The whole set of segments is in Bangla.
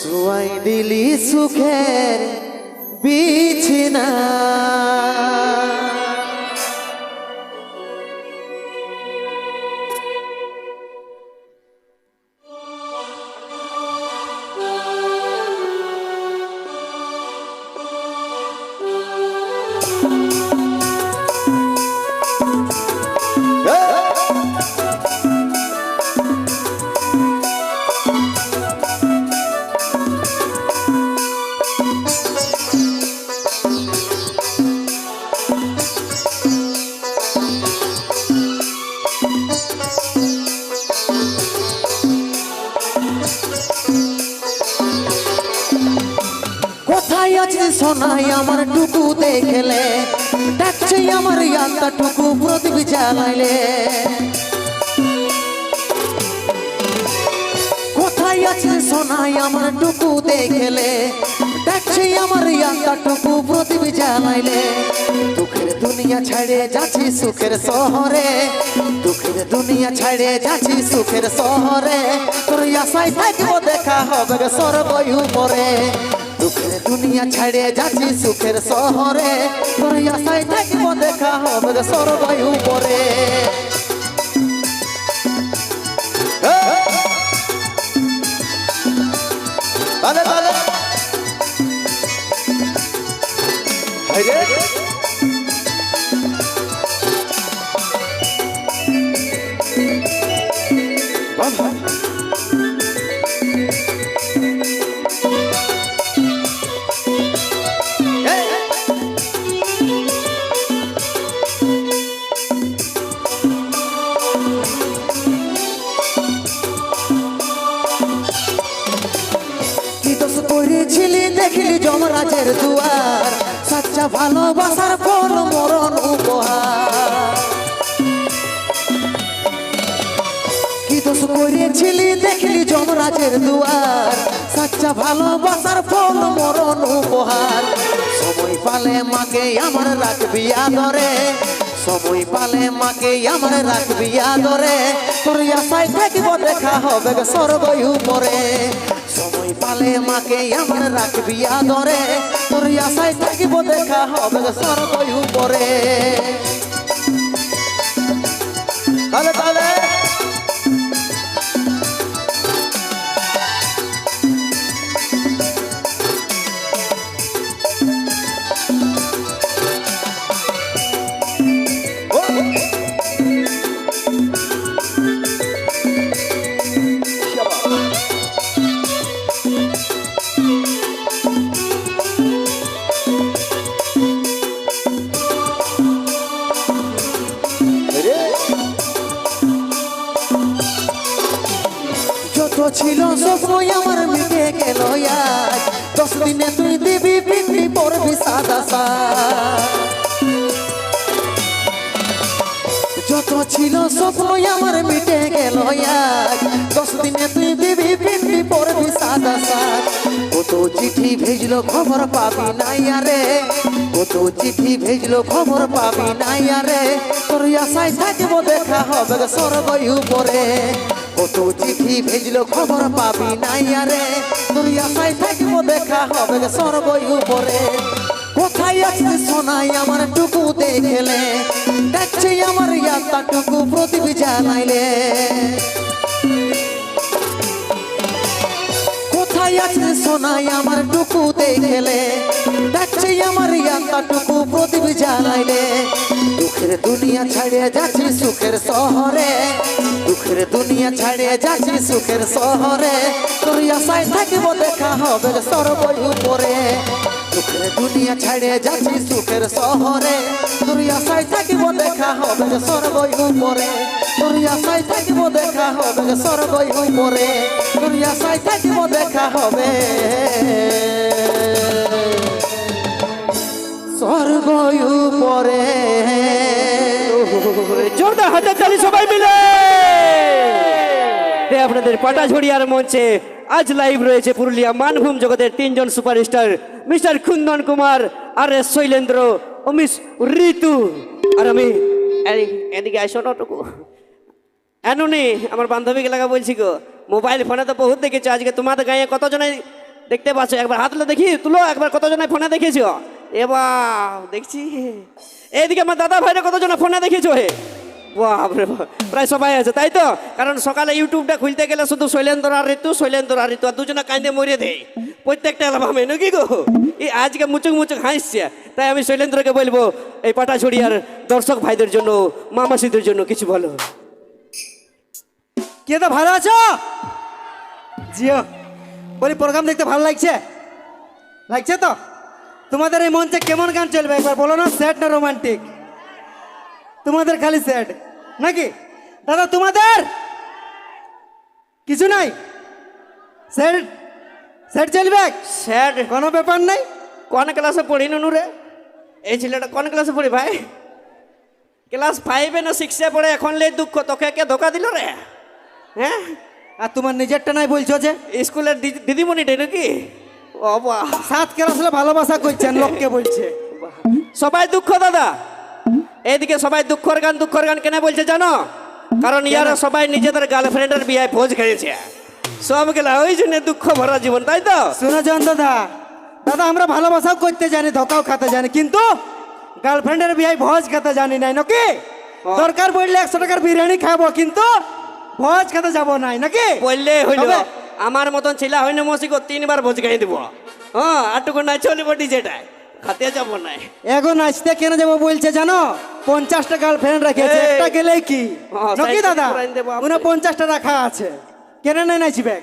শুয়াই দিলি সুখের বিছিনা। আছে সোনাই, আমার টুকু দেখলে ডাকছে আমার ইয়ালটা টুকু, প্রদীপ জ্বালাইলে। কোথায় আছে সোনাই, আমার টুকু দেখলে ডাকছে আমার ইয়ালটা টুকু, প্রদীপ জ্বালাইলে। দুনিয়া ছাড়ে যাচ্ছি সুখের শহরে। দুঃখের দুনিয়া ছাড়ে যাচ্ছি সুখের শহরে। তোর আশায় থাকব, দেখা হবে সর্বই উপরে। দুঃখের দুনিয়া ছাড়ে যাচ্ছি সুখের শহরে। দেখা হবে সরবায়ু সর্বই করেছিলি দেখলি যমরাজের দুয়ার। সাচ্চা ভালোবাসার ফল মরণ উপহার? কি দোষ করেছিলি দেখলি যমরাজের দুয়ার। সাচ্চা ভালোবাসার ফল মরণ উপহার? সময় পালে মাকে আমার রাখবি আদরে। সময় পালে মাকে আমার রাখবি আদরে। তোর আশায় থাকিব দেখা হবে সরবই উপরে। সময় পালে মাকে আমার রাখবি আদরে। তোর আশায় থাকিব দেখা হবে সর্বই উপরে। তাহলে তাহলে ছিল স্বপ্ন আমার মিটে গেল দশ দিনে তুই দিবি পিন্ডি পড়বি সাদা যত ছিল স্বপ্ন আমার মিটে গেল দশ দিনে তুই দিবি পিন্ডি পড়বি সাদা সাজ। কত চিঠি ভেজলো খবর পাবি নাই আরে। কত চিঠি ভেজলো খবর পাবি নাই আরে। আশায় থাকব দেখা হবে সর্বই উপরে। কত চিঠি ভেজলো খবর পাবি নাই আরে। তোর আশায় থাকব দেখা হবে সর্বই উপরে। কোথায় আছে সোনাই আমার টুকু দেখলে? ডাকছে আমার ইয়াত্তা টুকু প্রদীপ জানাইলে। কোথায় আছে সোনাই আমার টুকু দেখলে? ডাকছে আমার ইয়াত্তা টুকু প্রদীপ জানাইলে। দুঃখের দুনিয়া ছাড়িয়ে যাচ্ছি সুখের শহরে। দুঃখের দুনিয়া ছাড়িয়ে যাচ্ছি সুখের শহরে। তোর আশায় থাকিব দেখা হবে সর্বই উপরে। দুঃখের দুনিয়া ছাড়িয়ে যাচ্ছি সুখের শহরে। তোর আশায় থাকিব দেখা হবে সর্বই উপরে। তোর আশায় থাকিব দেখা হবে সর্বই উপরে। তোর আশায় থাকিব দেখা হবে। স্বর্গই উপরে। হাতে তালি সবাই মিলে। আপনাদের পাটাঝড়িয়ার মঞ্চে আজ লাইভ রয়েছে পুরুলিয়া মানভূম জগতের তিনজন superstar mister Kundan Kumar R S Shailendra ও মিস ঋতু। আর আমি এদিকে আসো না টুকু এনুনি আমার বান্ধবীকে লাগা বলছি গো মোবাইল ফোনে তো বহুত দেখেছ, আজকে তোমাদের গায়ে কতজনে দেখতে পাচ্ছ? একবার হাত তুলে দেখি, তুলো, একবার কতজনে ফোনে দেখেছ? এবার দেখছি। এইদিকে আমার দাদা ভাইরা কতজনে ফোনে দেখেছ হে? বাপরে বাপ, প্রায় সবাই আছে তাই তো? কারণ সকালে ইউটিউবটা খুলতে গেলে শুধু শৈলেন্দ্র আর ঋতু শৈলেন্দ্র আর ঋতু আর দুজনে কাঁদে মরে দেয়। প্রত্যেকটা অ্যালবামে নাকি গো? এই আজকে মুচুক মুচুক হাসছে তাই আমি শৈলেন্দ্রকে বলব এই পাটাছড়িয়ার দর্শক ভাইদের জন্য মামাসিদের জন্য কিছু বলো। কে তো ভালো আছো? জিও বলি প্রোগ্রাম দেখতে ভালো লাগছে? লাগছে তো? তোমাদের এই মঞ্চে কেমন গান চলবে? একবার বলো না স্যাড না রোমান্টিক তোমাদের খালি স্যাড নাকি? দাদা তোমাদের? কিছু নাই? স্যাড স্যাড চলবে? স্যার কোনো ব্যাপার নাই? কোন ক্লাসে পড়ি নুনু রে? এই ছেলেটা কোন ক্লাসে পড়ি ভাই? ক্লাস ফাইভে না সিক্সে পড়ে এখন লে দুঃখ তোকে কে ধোকা দিল রে? হ্যাঁ? আর তোমার নিজেরটা নাই বলছো যে? স্কুলের দিদি- দিদিমণিটাই নাকি? বাহ সাত ক্লাসে ভালোবাসা করছেন লোককে বলছে। সবাই দুঃখ দাদা? এইদিকে সবাই দুঃখর গান দুঃখর গান কেন বলছে জানো? কারণ ইয়ারা সবাই নিজেদের গার্লফ্রেন্ডের বিয়ে ভোজ খেয়েছে। সব গেলা ওই জন্য দুঃখ ভরা জীবন তাই তো? শুনে যান দাদা দাদা আমরা ভালোবাসাও করতে জানি ধোকাও খেতে জানি কিন্তু গার্লফ্রেন্ডের বিয়ে ভোজ খেতে জানি নাই নাকি? দরকার পড়লে একশো টাকার বিরিয়ানি খাব কিন্তু ভোজ খেতে যাব নাই নাকি? বললে হইল? আমার মতন ছেলে হইনি মসিক তিনবার ভোজ খাই দিব। হ্যাঁ আটুকু নাই চলিব ডিজেটায় খাতে যাব নাই। এখন নাচতে কেন যাব বলছে জানো? পঞ্চাশটা গার্লফ্রেন্ড রেখেছে। একটা গেলেই কি? নাকি দাদা? দেবো পঞ্চাশটা রাখা আছে। কেন নাই নাচবে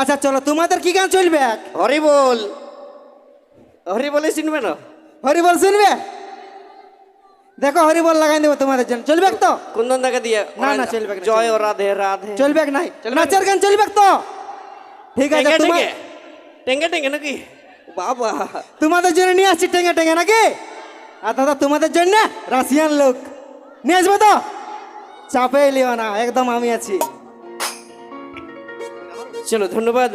আচ্ছা চলো তোমাদের কি গান চলবে? হরি বল। হরি বলে চিনবে না? হরিবল শুনবে? দেখো হরিবল লাগাই দেবো তোমাদের জন্য। চলবে তো? কুন্দন দাকে দিয়ে না, না, চলবে জয় রাধে রাধে। চলবে নাই। নাচের গান চলবে তো? ঠিক আছে তোমার টেঙ্গে টেঙ্গে টেঙ্গে নাকি? বাবা। তোমাদের জন্য নিয়ে আসছি টেঙ্গে টেঙ্গে নাকি? আর দাদা তোমাদের জন্য রাশিয়ান লোক। নিয়ে আসব তো? চাপে লিও না একদম আমি আছি। চলো ধন্যবাদ।